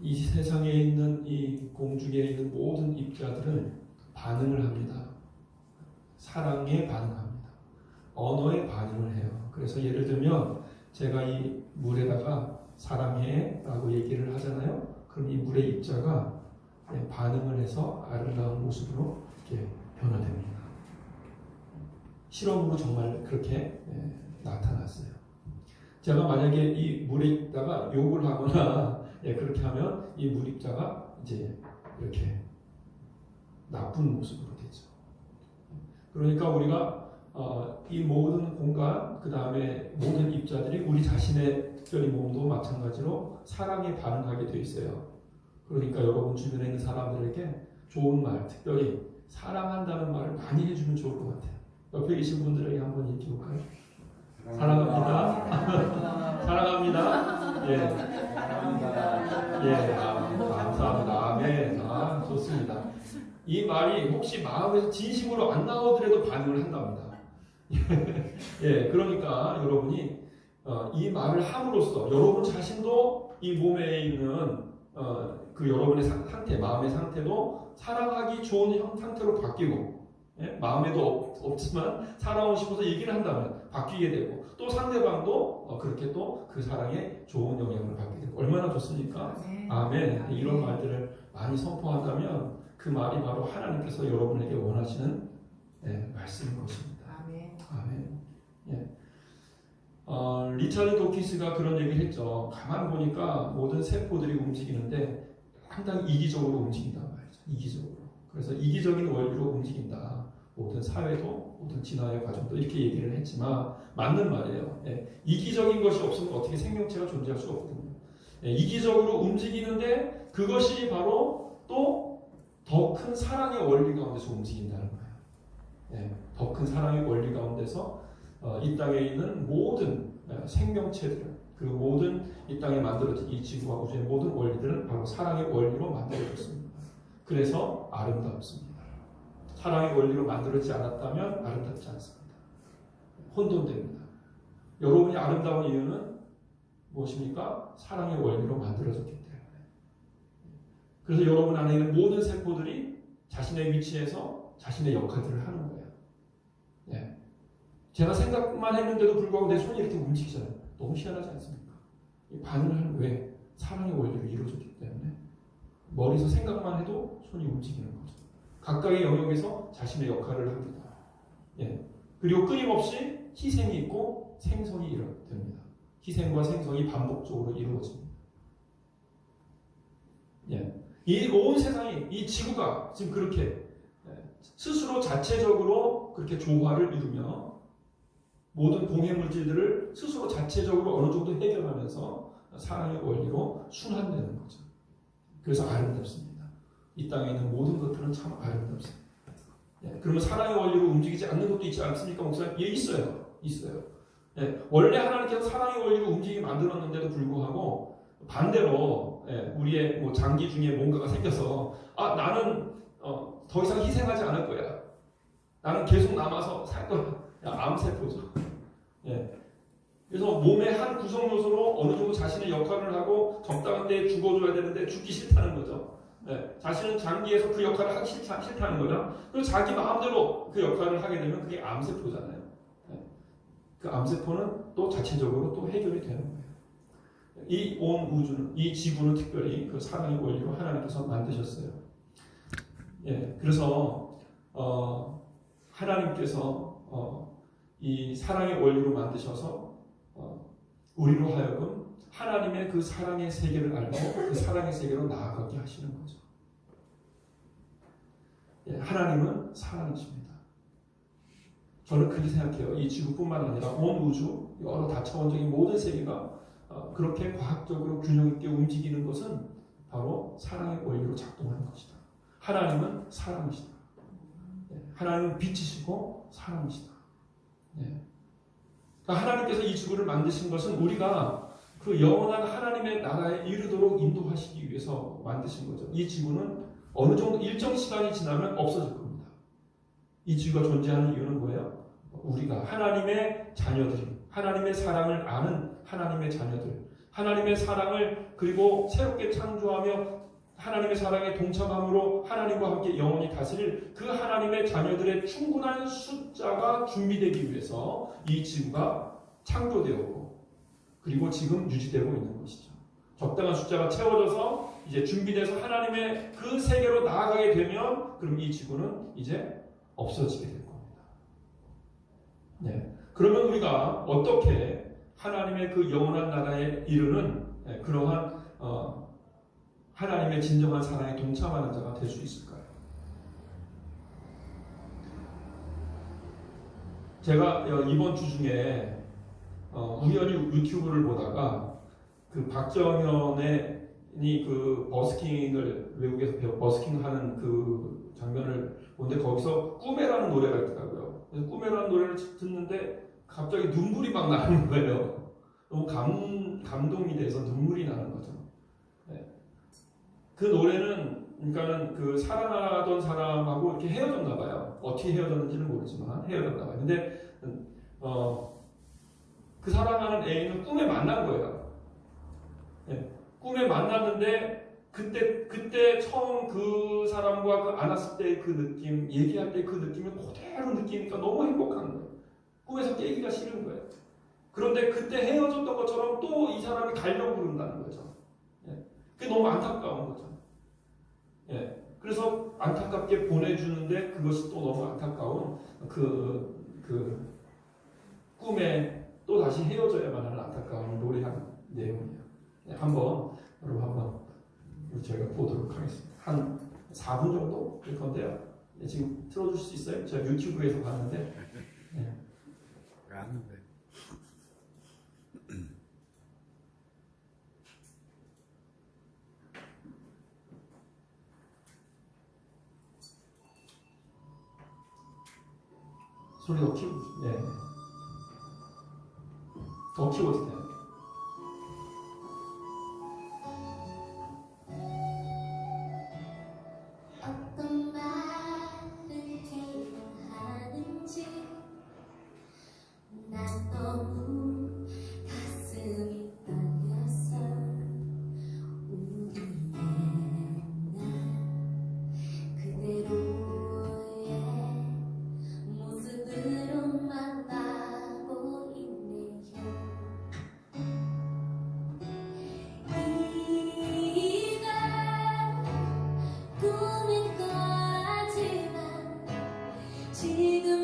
이 세상에 있는 이 공중에 있는 모든 입자들은 반응을 합니다. 사랑에 반응합니다. 언어에 반응을 해요. 그래서 예를 들면 제가 이 물에다가 사랑해라고 얘기를 하잖아요. 그럼 이 물의 입자가 예, 반응을 해서 아름다운 모습으로 이렇게 변화됩니다. 실험으로 정말 그렇게 예, 나타났어요. 제가 만약에 이 물에다가 욕을 하거나 예, 그렇게 하면 이 물입자가 이제 이렇게 나쁜 모습으로 되죠. 그러니까 우리가 어, 이 모든 공간 그 다음에 모든 입자들이 우리 자신의 특별히 몸도 마찬가지로 사랑에 반응하게 돼 있어요. 그러니까 여러분 주변에 있는 사람들에게 좋은 말, 특별히 사랑한다는 말을 많이 해주면 좋을 것 같아요. 옆에 계신 분들에게 한번 얘기해 볼까요? 사랑합니다. 사랑합니다. 예. 예, 아, 감사합니다. 아멘. 아, 좋습니다. 이 말이 혹시 마음에서 진심으로 안 나오더라도 반응을 한답니다. 예, 그러니까 여러분이 어, 이 말을 함으로써 여러분 자신도 이 몸에 있는 어, 그 여러분의 상- 상태, 마음의 상태도 사랑하기 좋은 형- 상태로 바뀌고 예? 마음에도 없, 없지만 사랑하고 싶어서 얘기를 한다면 바뀌게 되고 또 상대방도 어, 그렇게 또 그 사랑에 좋은 영향을 받게 되고 얼마나 좋습니까? 아멘. 이런 말들을 많이 선포한다면 그 말이 바로 하나님께서 여러분에게 원하시는 네, 말씀인 것입니다. 아멘. 아멘. 예. 어, 리차드 도키스가 그런 얘기를 했죠. 가만 보니까 모든 세포들이 움직이는데 상당히 이기적으로 움직인단 말이죠. 이기적으로. 그래서 이기적인 원리로 움직인다. 모든 사회도 모든 진화의 과정도 이렇게 얘기를 했지만 맞는 말이에요. 예. 이기적인 것이 없으면 어떻게 생명체가 존재할 수가 없거든요. 예, 이기적으로 움직이는데 그것이 바로 또 더 큰 사랑의 원리 가운데서 움직인다는 거예요. 예, 더 큰 사랑의 원리 가운데서 어, 이 땅에 있는 모든 어, 생명체들, 그 모든 이 땅에 만들어진 이 지구와 우주의 모든 원리들은 바로 사랑의 원리로 만들어졌습니다. 그래서 아름답습니다. 사랑의 원리로 만들어지지 않았다면 아름답지 않습니다. 혼돈됩니다. 여러분이 아름다운 이유는 무엇입니까? 사랑의 원리로 만들어졌기 때문에. 그래서 여러분 안에 있는 모든 세포들이 자신의 위치에서 자신의 역할들을 하는 거예요. 예. 제가 생각만 했는데도 불구하고 내 손이 이렇게 움직이잖아요. 너무 희한하지 않습니까? 이 반응을 왜? 사랑의 원리로 이루어졌기 때문에 머리에서 생각만 해도 손이 움직이는 거죠. 각각의 영역에서 자신의 역할을 합니다. 예. 그리고 끊임없이 희생이 있고 생성이 일어납니다. 희생과 생성이 반복적으로 이루어집니다. 예. 이 온 세상이, 이 지구가 지금 그렇게 예, 스스로 자체적으로 그렇게 조화를 이루며 모든 공해 물질들을 스스로 자체적으로 어느 정도 해결하면서 사랑의 원리로 순환되는 거죠. 그래서 아름답습니다. 이 땅에 있는 모든 것들은 참 아름답습니다. 예, 그러면 사랑의 원리로 움직이지 않는 것도 있지 않습니까, 목사님? 예, 있어요. 있어요. 예, 원래 하나님께서 사랑의 원리로 움직이게 만들었는데도 불구하고 반대로 예, 우리의 뭐 장기 중에 뭔가가 생겨서 아 나는 어, 더 이상 희생하지 않을 거야. 나는 계속 남아서 살 거야. 야, 암세포죠. 예. 그래서 몸의 한 구성 요소로 어느 정도 자신의 역할을 하고 적당한 데 죽어줘야 되는데 죽기 싫다는 거죠. 예. 자신은 장기에서 그 역할을 하기 싫다, 싫다는 거죠. 그리고 자기 마음대로 그 역할을 하게 되면 그게 암세포잖아요. 예. 그 암세포는 또 자체적으로 또 해결이 되는 거예요. 이 온 우주는, 이 지구는 특별히 그 사랑의 원리로 하나님께서 만드셨어요. 예. 그래서, 어, 하나님께서, 어, 이 사랑의 원리로 만드셔서, 어, 우리로 하여금 하나님의 그 사랑의 세계를 알고 그 사랑의 세계로 나아가게 하시는 거죠. 예, 하나님은 사랑이십니다. 저는 그렇게 생각해요. 이 지구뿐만 아니라 온 우주, 여러 다차원적인 모든 세계가 어, 그렇게 과학적으로 균형 있게 움직이는 것은 바로 사랑의 원리로 작동하는 것이다. 하나님은 사랑이시다. 예, 하나님은 빛이시고 사랑이시다. 예. 그러니까 하나님께서 이 지구를 만드신 것은 우리가 그 영원한 하나님의 나라에 이르도록 인도하시기 위해서 만드신 거죠. 이 지구는 어느 정도 일정 시간이 지나면 없어질 겁니다. 이 지구가 존재하는 이유는 뭐예요? 우리가 하나님의 자녀들이 하나님의 사랑을 아는 하나님의 자녀들 하나님의 사랑을 그리고 새롭게 창조하며 하나님의 사랑에 동참함으로 하나님과 함께 영원히 다스릴 그 하나님의 자녀들의 충분한 숫자가 준비되기 위해서 이 지구가 창조되었고 그리고 지금 유지되고 있는 것이죠. 적당한 숫자가 채워져서 이제 준비돼서 하나님의 그 세계로 나아가게 되면 그럼 이 지구는 이제 없어지게 될 겁니다. 네. 그러면 우리가 어떻게 하나님의 그 영원한 나라에 이르는 네, 그러한 어, 하나님의 진정한 사랑에 동참하는 자가 될 수 있을까요? 제가 어, 이번 주 중에 어, 우연히 유튜브를 보다가 그 박정현의 그 버스킹을 외국에서 배워 버스킹 하는 그 장면을 보는데 거기서 꿈에라는 노래가 있더라고요. 그래서 꿈에라는 노래를 듣는데 갑자기 눈물이 막 나는 거예요. 너무 감 감동이 돼서 눈물이 나는 거죠. 네. 그 노래는 그러니까는 그 사랑하던 사람하고 이렇게 헤어졌나 봐요. 어떻게 헤어졌는지는 모르지만 헤어졌나 봐요. 근데 어, 그 사랑하는 애인은 꿈에 만난 거예요. 네. 꿈에 만났는데 그때 그때 처음 그 사람과 그 안았을 때 그 느낌, 얘기할 때 그 느낌을 그대로 느끼니까 너무 행복한 거예요. 꿈에서 깨기가 싫은 거예요. 그런데 그때 헤어졌던 것처럼 또 이 사람이 가려고 그런다는 거죠. 예. 그게 너무 안타까운 거죠. 예. 그래서 안타깝게 보내주는데 그것이 또 너무 안타까운 그, 그 꿈에 또 다시 헤어져야만 하는 안타까운 노래한 내용이에요. 네, 한번 여러분 한번 저희가 보도록 하겠습니다. 한 4분 정도 될 건데요. 네, 지금 틀어주실 수 있어요? 제가 유튜브에서 봤는데 왜 안는데? 소리 더 키우고 네. 더 키워도 돼요. 지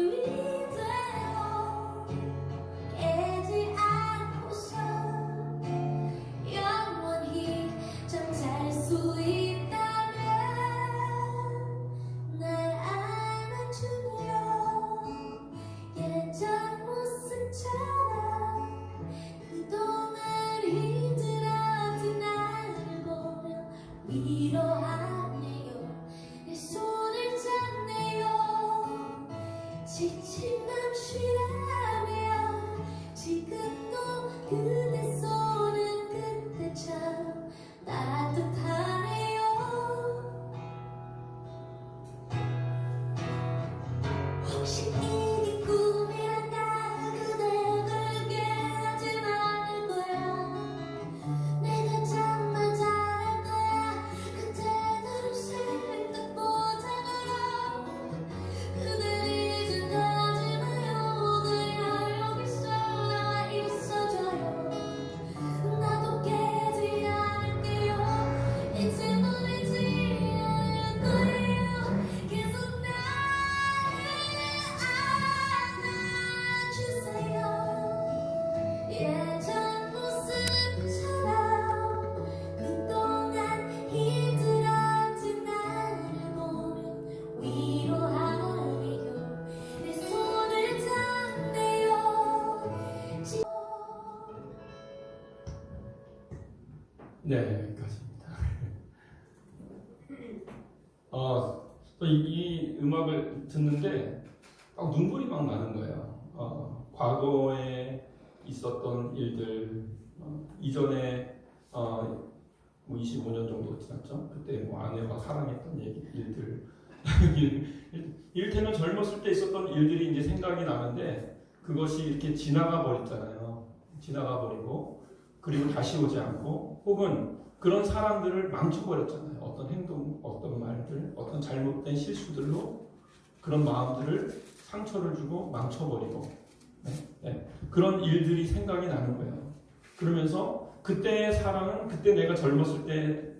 네, 여기까지입니다. 어, 또 이, 이 음악을 듣는데 막 눈물이 막 나는 거예요. 어, 과거에 있었던 일들, 어, 이전에 어, 뭐 25년 정도 지났죠. 그때 뭐 아내와 사랑했던 얘기, 일들. 일- 일테면 젊었을 때 있었던 일들이 이제 생각이 나는데 그것이 이렇게 지나가 버렸잖아요. 지나가 버리고 그리고 다시 오지 않고 혹은 그런 사람들을 망쳐버렸잖아요. 어떤 행동, 어떤 말들, 어떤 잘못된 실수들로 그런 마음들을 상처를 주고 망쳐버리고 네? 네. 그런 일들이 생각이 나는 거예요. 그러면서 그때의 사랑은 그때 내가 젊었을 때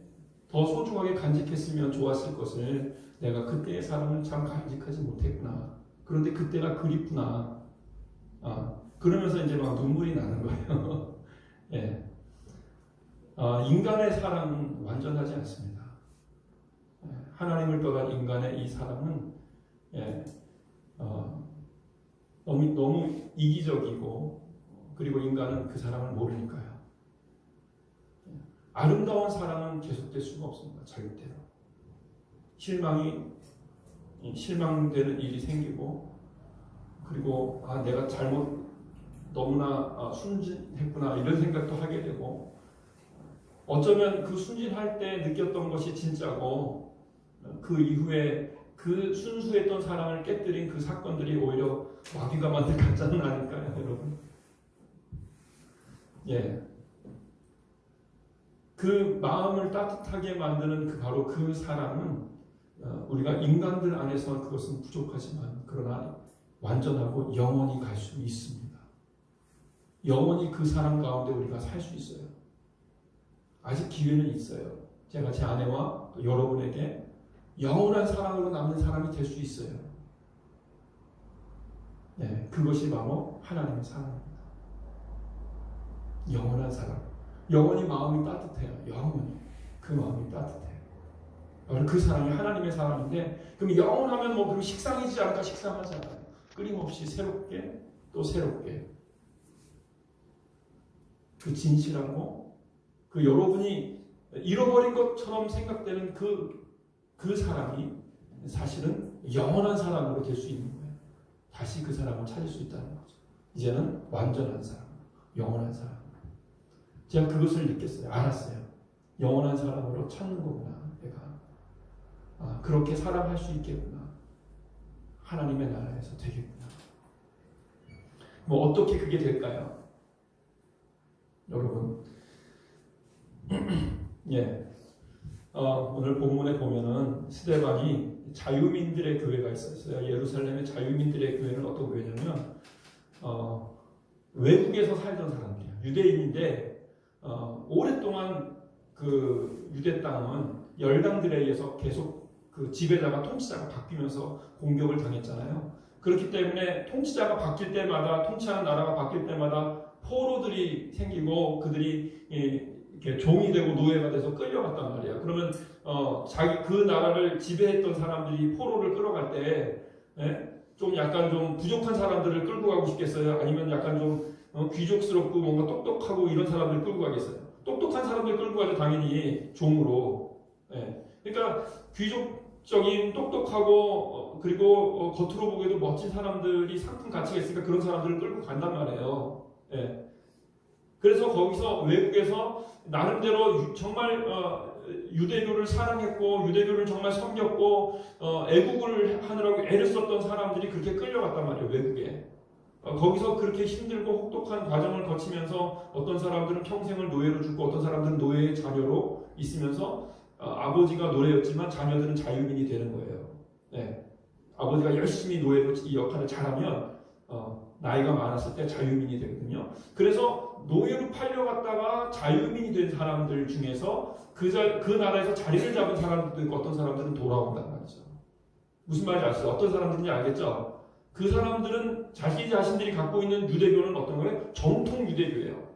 더 소중하게 간직했으면 좋았을 것을 내가 그때의 사랑을 참 간직하지 못했구나. 그런데 그때가 그립구나. 아, 그러면서 이제 막 눈물이 나는 거예요. 예. 아, 인간의 사랑은 완전하지 않습니다. 예, 하나님을 떠난 인간의 이 사랑은 예, 어, 너무 너무 이기적이고 그리고 인간은 그 사랑을 모르니까요. 예, 아름다운 사랑은 계속될 수가 없습니다. 절대로 실망이 실망되는 일이 생기고 그리고 아 내가 잘못 너무나 아, 순진했구나 이런 생각도 하게 되고 어쩌면 그 순진할 때 느꼈던 것이 진짜고 그 이후에 그 순수했던 사랑을 깨뜨린 그 사건들이 오히려 마귀가 만든 가짜는 아닐까요, 여러분? 예. 그 마음을 따뜻하게 만드는 그 바로 그 사랑은 어, 우리가 인간들 안에서 그것은 부족하지만 그러나 완전하고 영원히 갈 수 있습니다. 영원히 그 사랑 가운데 우리가 살 수 있어요. 아직 기회는 있어요. 제가 제 아내와 또 여러분에게 영원한 사랑으로 남는 사람이 될 수 있어요. 네, 그것이 바로 하나님의 사랑입니다. 영원한 사랑. 영원히 마음이 따뜻해요. 영원히. 그 마음이 따뜻해요. 그 사랑이 하나님의 사랑인데, 그럼 영원하면 뭐, 그럼 식상이지 않을까? 식상하잖아요. 끊임없이 새롭게, 또 새롭게. 그 진실하고, 그 여러분이 잃어버린 것처럼 생각되는 그, 그 사랑이 사실은 영원한 사랑으로 될 수 있는 거예요. 다시 그 사랑을 찾을 수 있다는 거죠. 이제는 완전한 사랑, 영원한 사랑. 제가 그것을 느꼈어요. 알았어요. 영원한 사랑으로 찾는 거구나, 내가. 아, 그렇게 사랑할 수 있겠구나. 하나님의 나라에서 되겠구나. 뭐, 어떻게 그게 될까요? 여러분. 예. 어, 오늘 본문에 보면은 스데반이 자유민들의 교회가 있었어요. 예루살렘의 자유민들의 교회는 어떤 교회냐면 어, 외국에서 살던 사람들이에요. 유대인인데 어, 오랫동안 그 유대 땅은 열강들에 의해서 계속 그 지배자가 통치자가 바뀌면서 공격을 당했잖아요. 그렇기 때문에 통치자가 바뀔 때마다 통치하는 나라가 바뀔 때마다 포로들이 생기고 그들이 이, 이렇게 종이 되고 노예가 돼서 끌려갔단 말이에요. 그러면 어, 자기 그 나라를 지배했던 사람들이 포로를 끌어갈 때좀 약간 좀 부족한 사람들을 끌고 가고 싶겠어요? 아니면 약간 좀 어, 귀족스럽고 뭔가 똑똑하고 이런 사람들을 끌고 가겠어요? 똑똑한 사람들 끌고 가죠 당연히 종으로. 예. 그러니까 귀족적인 똑똑하고 어, 그리고 어, 겉으로 보기에도 멋진 사람들이 상품 가치가 있으니까 그런 사람들을 끌고 간단 말이에요. 예. 그래서 거기서 외국에서 나름대로 유- 정말 어, 유대교를 사랑했고 유대교를 정말 섬겼고 어, 애국을 하느라고 애를 썼던 사람들이 그렇게 끌려갔단 말이에요 외국에. 어, 거기서 그렇게 힘들고 혹독한 과정을 거치면서 어떤 사람들은 평생을 노예로 죽고 어떤 사람들은 노예의 자녀로 있으면서 어, 아버지가 노예였지만 자녀들은 자유민이 되는 거예요. 네. 아버지가 열심히 노예로 이 역할을 잘하면 어, 나이가 많았을 때 자유민이 되거든요. 그래서 노예로 팔려갔다가 자유민이 된 사람들 중에서 그, 자, 그 나라에서 자리를 잡은 사람들도 있고 어떤 사람들은 돌아온단 말이죠. 무슨 말인지 아시죠? 어떤 사람들인지 알겠죠? 그 사람들은 자기 자신들이 갖고 있는 유대교는 어떤 거예요? 정통 유대교예요.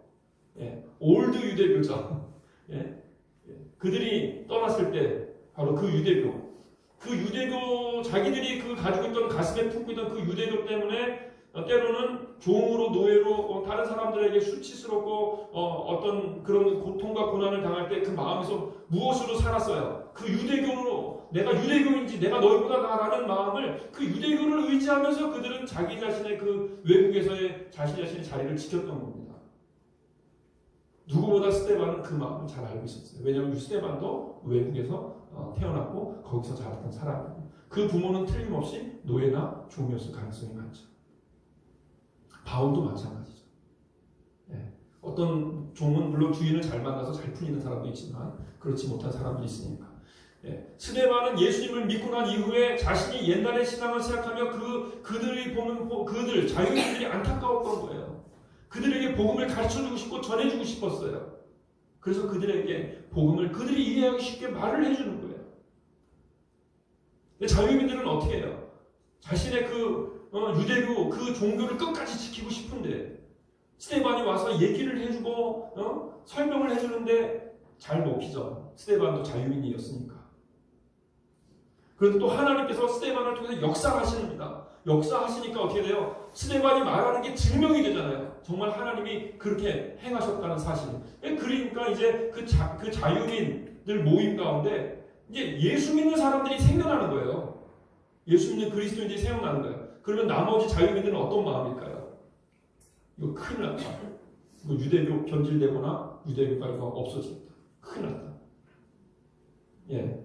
예, 올드 유대교죠. 예, 예. 그들이 떠났을 때 바로 그 유대교. 그 유대교 자기들이 그 가지고 있던 가슴에 품고 있던 그 유대교 때문에 어, 때로는 종으로 노예로 어, 다른 사람들에게 수치스럽고 어, 떤 그런 고통과 고난을 당할 때 그 마음에서 무엇으로 살았어요? 그 유대교로 내가 유대교인지 내가 너희보다 나라는 마음을 그 유대교를 의지하면서 그들은 자기 자신의 그 외국에서의 자신 자신의 자리를 지켰던 겁니다. 누구보다 스테반은 그 마음을 잘 알고 있었어요. 왜냐하면 스테반도 외국에서 어, 태어났고 거기서 자랐던 사람이고 그 부모는 틀림없이 노예나 종이었을 가능성이 많죠. 바울도 마찬가지죠. 예. 어떤 종은 물론 주인을 잘 만나서 잘 풀리는 사람도 있지만 그렇지 못한 사람도 있으니까. 예. 스데반은 예수님을 믿고 난 이후에 자신이 옛날의 신앙을 생각하며 그 그들이 보는 보- 그들 자유인들이 안타까웠던 거예요. 그들에게 복음을 가르쳐주고 싶고 전해주고 싶었어요. 그래서 그들에게 복음을 그들이 이해하기 쉽게 말을 해주는 거예요. 자유민들은 어떻게 해요? 자신의 그 어, 유대교 그 종교를 끝까지 지키고 싶은데 스테반이 와서 얘기를 해주고 어? 설명을 해주는데 잘 먹히죠. 스테반도 자유인이었으니까. 그런데 또 하나님께서 스테반을 통해서 역사하십니다. 역사하시니까 어떻게 돼요? 스테반이 말하는 게 증명이 되잖아요. 정말 하나님이 그렇게 행하셨다는 사실. 그러니까 이제 그, 자, 그 자유인들 모임 가운데 이제 예수 믿는 사람들이 생겨나는 거예요. 예수 믿는 그리스도인들이 생겨나는 거예요. 그러면 나머지 자유민들은 어떤 마음일까요? 이거 큰일 났다. 이거 유대교 변질되거나 유대교가 없어진다. 큰일 났다. 예.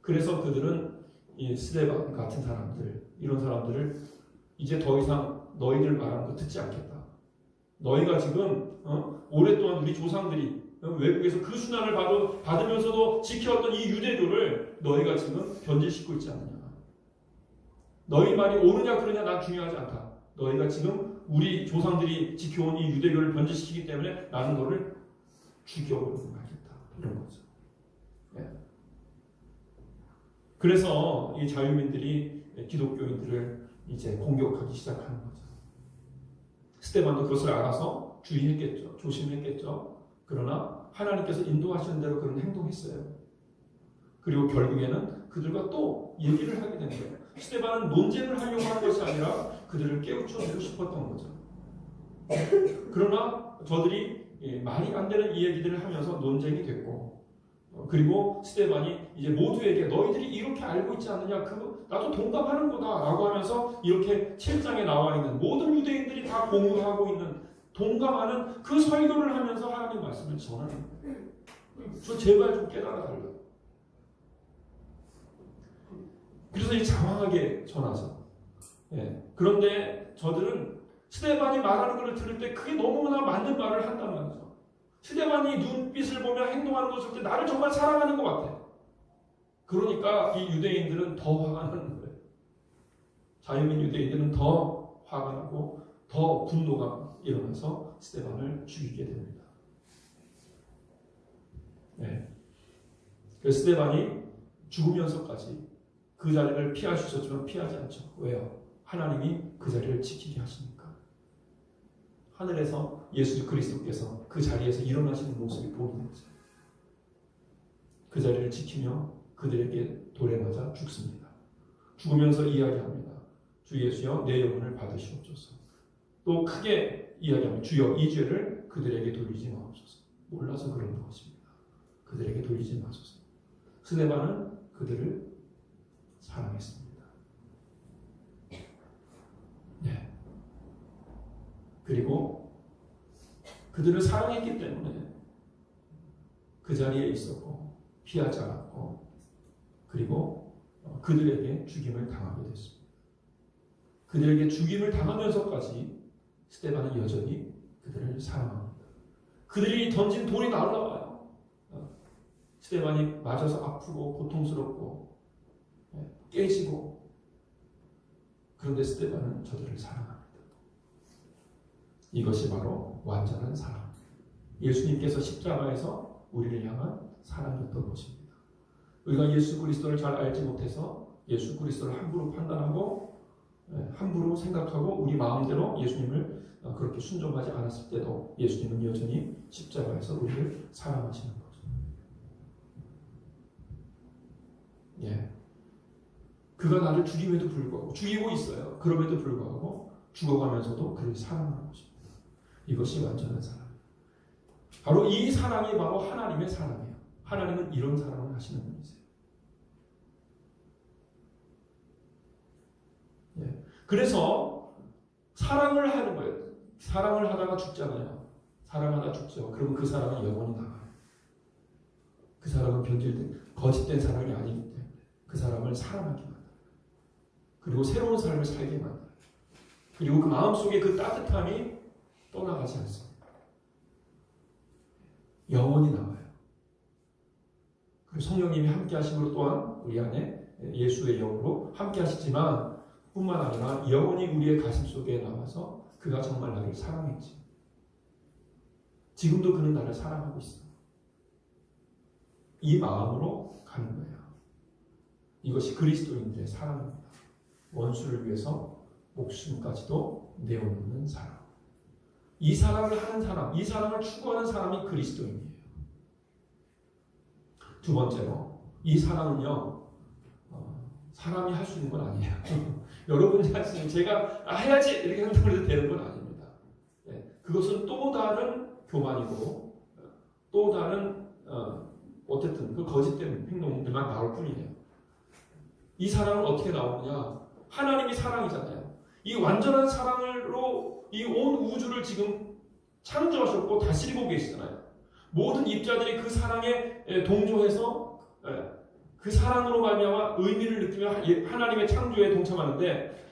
그래서 그들은 이 스데반 같은 사람들, 이런 사람들을 이제 더 이상 너희들 말하는 거 듣지 않겠다. 너희가 지금 어? 오랫동안 우리 조상들이 어? 외국에서 그 순환을 받, 받으면서도 지켜왔던 이 유대교를 너희가 지금 변질시키고 있지 않느냐. 너희 말이 옳으냐 그러냐 난 중요하지 않다. 너희가 지금 우리 조상들이 지켜온 이 유대교를 변질시키기 때문에 나는 너를 죽여버리고 말겠다. 이런 거죠. 예. 그래서 이 자유민들이 기독교인들을 이제 공격하기 시작하는 거죠. 스테반도 그것을 알아서 주의했겠죠. 조심했겠죠. 그러나 하나님께서 인도하시는 대로 그런 행동했어요. 그리고 결국에는 그들과 또 얘기를 하게 된 거예요. 스테반은 논쟁을 하려고 한 것이 아니라 그들을 깨우쳐주고 싶었던 거죠. 그러나 저들이 예, 말이 안 되는 이 얘기들을 하면서 논쟁이 됐고 어, 그리고 스테반이 이제 모두에게 너희들이 이렇게 알고 있지 않느냐 그 나도 동감하는 거다 라고 하면서 이렇게 7장에 나와 있는 모든 유대인들이 다 공유하고 있는 동감하는 그 설교를 하면서 하나님 말씀을 전하는 거예요. 저 제발 좀 깨달아 달라. 그래서 이 장황하게 전하죠. 예. 그런데 저들은 스테반이 말하는 것을 들을 때 그게 너무나 맞는 말을 한단 말이죠. 스테반이 눈빛을 보며 행동하는 것을 볼 때 나를 정말 사랑하는 것 같아. 그러니까 이 유대인들은 더 화가 나는 거예요. 자유민 유대인들은 더 화가 나고 더 분노가 일어나서 스테반을 죽이게 됩니다. 네. 그래서 스테반이 죽으면서까지 그 자리를 피할 수 있었지만 피하지 않죠. 왜요? 하나님이 그 자리를 지키게 하시니까. 하늘에서 예수 그리스도께서 그 자리에서 일어나시는 모습이 보이는 거죠. 그 자리를 지키며 그들에게 돌에 맞아 죽습니다. 죽으면서 이야기합니다. 주 예수여 내 영혼을 받으시옵소서. 또 크게 이야기합니다. 주여 이 죄를 그들에게 돌리지 마옵소서. 몰라서 그런 것입니다. 그들에게 돌리지 마소서. 스데반은 그들을 사랑했습니다. 네. 그리고 그들을 사랑했기 때문에 그 자리에 있었고 피하지 않았고 그리고 어, 그들에게 죽임을 당하게 됐습니다. 그들에게 죽임을 당하면서까지 스테반은 여전히 그들을 사랑합니다. 그들이 던진 돌이 날아와요. 어, 스테반이 맞아서 아프고 고통스럽고 예, 깨지고 그런데 스테반은 저들을 사랑합니다. 이것이 바로 완전한 사랑. 예수님께서 십자가에서 우리를 향한 사랑이었던 것입니다. 우리가 예수 그리스도를 잘 알지 못해서 예수 그리스도를 함부로 판단하고 예, 함부로 생각하고 우리 마음대로 예수님을 어, 그렇게 순종하지 않았을 때도 예수님은 여전히 십자가에서 우리를 사랑하시는 거죠. 예. 그가 나를 죽임에도 불구하고 죽이고 있어요. 그럼에도 불구하고 죽어가면서도 그를 사랑하는 것입니다. 이것이 완전한 사랑. 바로 이 사랑이 바로 하나님의 사랑이에요. 하나님은 이런 사랑을 하시는 분이세요. 예. 그래서 사랑을 하는 거예요. 사랑을 하다가 죽잖아요. 사랑하다 죽죠. 그러면 그 사랑은 영원히 나가요. 그 사람은 변질된 거짓된 사랑이 아니기 때문에 그 사람을 사랑하게 만들어요. 그리고 새로운 삶을 살게 만들어요. 그리고 그 마음속에 그 따뜻함이 떠나가지 않습니다. 영원히 남아요. 그리고 성령님이 함께 하심으로 또한 우리 안에 예수의 영으로 함께 하시지만 뿐만 아니라 영원히 우리의 가슴 속에 남아서 그가 정말 나를 사랑했지. 지금도 그는 나를 사랑하고 있어. 이 마음으로 가는 거예요. 이것이 그리스도인들의 사랑입니다. 원수를 위해서 목숨까지도 내어놓는 사랑. 이 사랑을 하는 사람, 이 사랑을 추구하는 사람이 그리스도인이에요. 두 번째로, 이 사랑은요, 어, 사람이 할 수 있는 건 아니에요. 여러분이 할 수 있는, 제가 아, 해야지! 이렇게 한다고 해서 되는 건 아닙니다. 예, 그것은 또 다른 교만이고, 또 다른, 어, 어쨌든 그 거짓된 행동들만 나올 뿐이에요. 이 사랑은 어떻게 나오느냐? 하나님이 사랑이잖아요. 이 완전한 사랑으로 이 온 우주를 지금 창조하셨고 다스리고 계시잖아요. 모든 입자들이 그 사랑에 에, 동조해서 에, 그 사랑으로 말미암아 의미를 느끼며 하- 예, 하나님의 창조에 동참하는데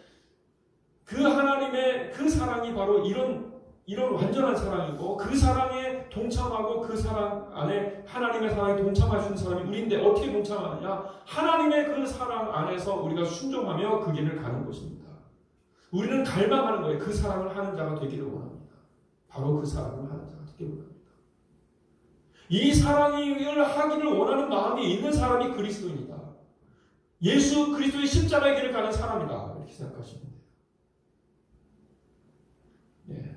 그 하나님의 그 사랑이 바로 이런 이런 완전한 사랑이고 그 사랑에 동참하고 그 사랑 안에 하나님의 사랑에 있는 사람이 우리인데 어떻게 동참하느냐? 하나님의 그 사랑 안에서 우리가 순종하며 그 길을 가는 것입니다. 우리는 갈망하는 거예요. 그 사랑을 하는 자가 되기를 원합니다. 바로 그 사랑을 하는 자가 되기를 원합니다. 이 사랑을 하기를 원하는 마음이 있는 사람이 그리스도입니다. 예수 그리스도의 십자가의 길을 가는 사람이다. 이렇게 생각하시면 돼요. 예.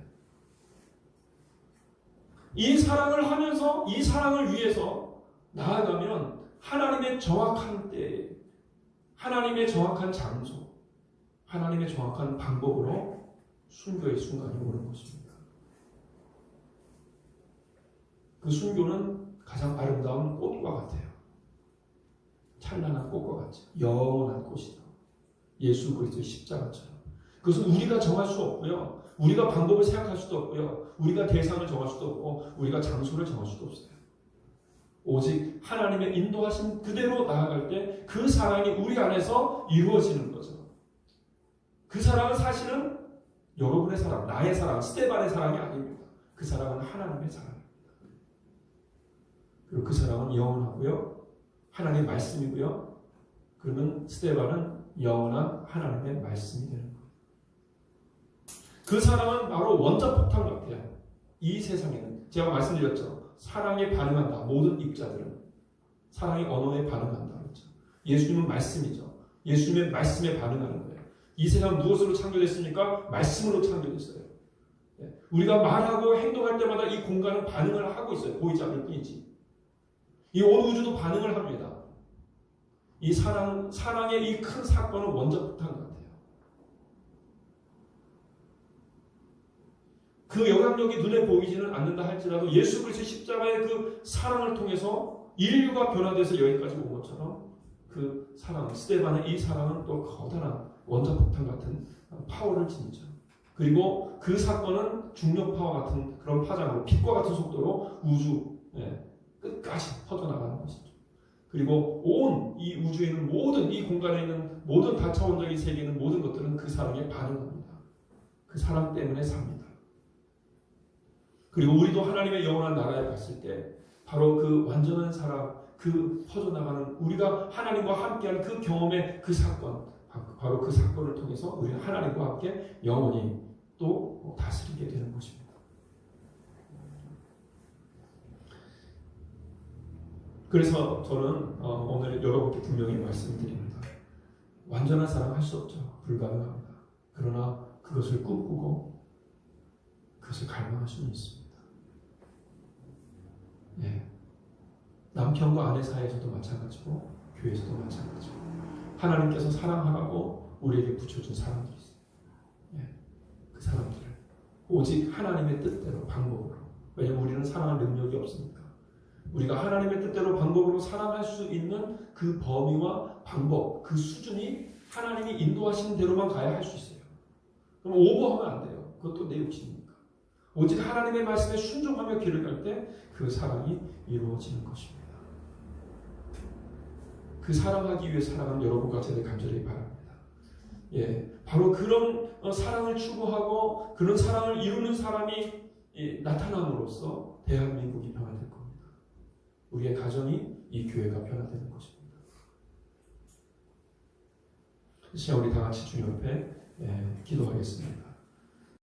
이 사랑을 하면서 이 사랑을 위해서 나아가면 하나님의 정확한 때, 하나님의 정확한 장소, 하나님의 정확한 방법으로 순교의 순간이 오는 것입니다. 그 순교는 가장 아름다운 꽃과 같아요. 찬란한 꽃과 같죠. 영원한 꽃이다. 예수 그리스도의 십자가처럼. 그것은 우리가 정할 수 없고요. 우리가 방법을 생각할 수도 없고요. 우리가 대상을 정할 수도 없고 우리가 장소를 정할 수도 없어요. 오직 하나님의 인도하신 그대로 나아갈 때 그 사랑이 우리 안에서 이루어지는 거죠. 그 사랑은 사실은 여러분의 사랑, 나의 사랑, 스테반의 사랑이 아닙니다. 그 사랑은 하나님의 사랑입니다. 그리고 그 사랑은 영원하고요. 하나님의 말씀이고요. 그러면 스테반은 영원한 하나님의 말씀이 되는. 그 사랑은 바로 원자 폭탄 같아요. 이 세상에는 제가 말씀드렸죠. 사랑에 반응한다. 모든 입자들은 사랑의 언어에 반응한다. 그렇죠. 예수님은 말씀이죠. 예수님의 말씀에 반응하는 거예요. 이 세상 무엇으로 창조됐습니까? 말씀으로 창조됐어요. 예. 우리가 말하고 행동할 때마다 이 공간은 반응을 하고 있어요. 보이지 않을 뿐이지. 이 온 우주도 반응을 합니다. 이 사랑, 사랑의 이 큰 사건은 원자폭탄 같아요. 그 영향력이 눈에 보이지는 않는다 할지라도 예수 그리스도의 십자가의 그 사랑을 통해서 인류가 변화돼서 여기까지 온 것처럼 그 사랑, 스테반의 이 사랑은 또 거대한 원자폭탄 같은 파워를 지니죠. 그리고 그 사건은 중력파와 같은 그런 파장으로 빛과 같은 속도로 우주 예, 끝까지 퍼져나가는 것이죠. 그리고 온 이 우주에 있는 모든 이 공간에 있는 모든 다차원적인 세계에 있는 모든 것들은 그 사랑에 반응합니다. 그 사랑 때문에 삽니다. 그리고 우리도 하나님의 영원한 나라에 갔을 때 바로 그 완전한 사랑, 그 퍼져나가는 우리가 하나님과 함께하는 그 경험의 그 사건, 바로 그 사건을 통해서 우리는 하나님과 함께 영원히 또 다스리게 되는 것입니다. 그래서 저는 어, 오늘 여러분께 분명히 말씀드립니다. 완전한 사랑 할 수 없죠. 불가능합니다. 그러나 그것을 꿈꾸고 그것을 갈망할 수는 있습니다. 예. 남편과 아내 사이에서도 마찬가지고 교회에서도 마찬가지고 하나님께서 사랑하라고 우리에게 붙여준 사람들이 있어요. 예. 그 사람들을 오직 하나님의 뜻대로 방법으로 왜냐하면 우리는 사랑할 능력이 없으니까 우리가 하나님의 뜻대로 방법으로 사랑할 수 있는 그 범위와 방법 그 수준이 하나님이 인도하시는 대로만 가야 할 수 있어요. 그럼 오버하면 안 돼요. 그것도 내 욕심이니까. 오직 하나님의 말씀에 순종하며 길을 갈 때 그 사랑이 이루어지는 것입니다. 그 사랑하기 위해 살아가는 여러분과 저를 간절히 바랍니다. 예, 바로 그런 어, 사랑을 추구하고 그런 사랑을 이루는 사람이 예, 나타남으로써 대한민국이 변화될 겁니다. 우리의 가정이 이 교회가 변화되는 것입니다. 이 시간 우리 다 같이 주님 앞에 예, 기도하겠습니다.